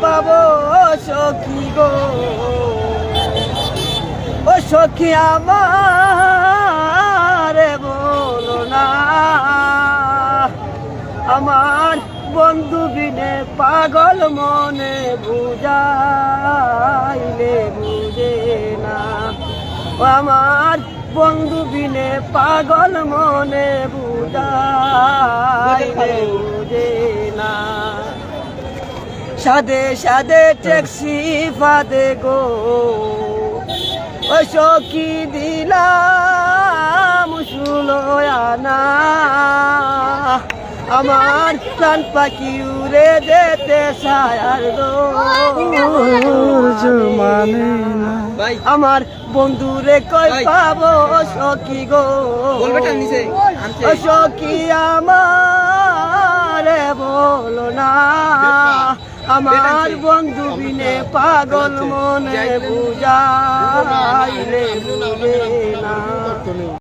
পাবো সখী গো। ও সখী আমার বলো না। আমার বন্ধু বিনে পাগল মনে বুঝাইলে বুঝে না। আমার বন্ধু বিনে পাগল মনে বুঝাইলে সাদে সাদে ট্যাক্সি ফাদে গো। ও সখী দিলাম সুলয়ানা আমার প্রাণ পাখি উড়ে যেতে সায়ার গো। মানে আমার বন্ধুরে কই। পাবো সখী গো? আনছে। আমার বলো না। আমার বন্ধু বিনে পাগল মনে বুঝাইলে বুঝে না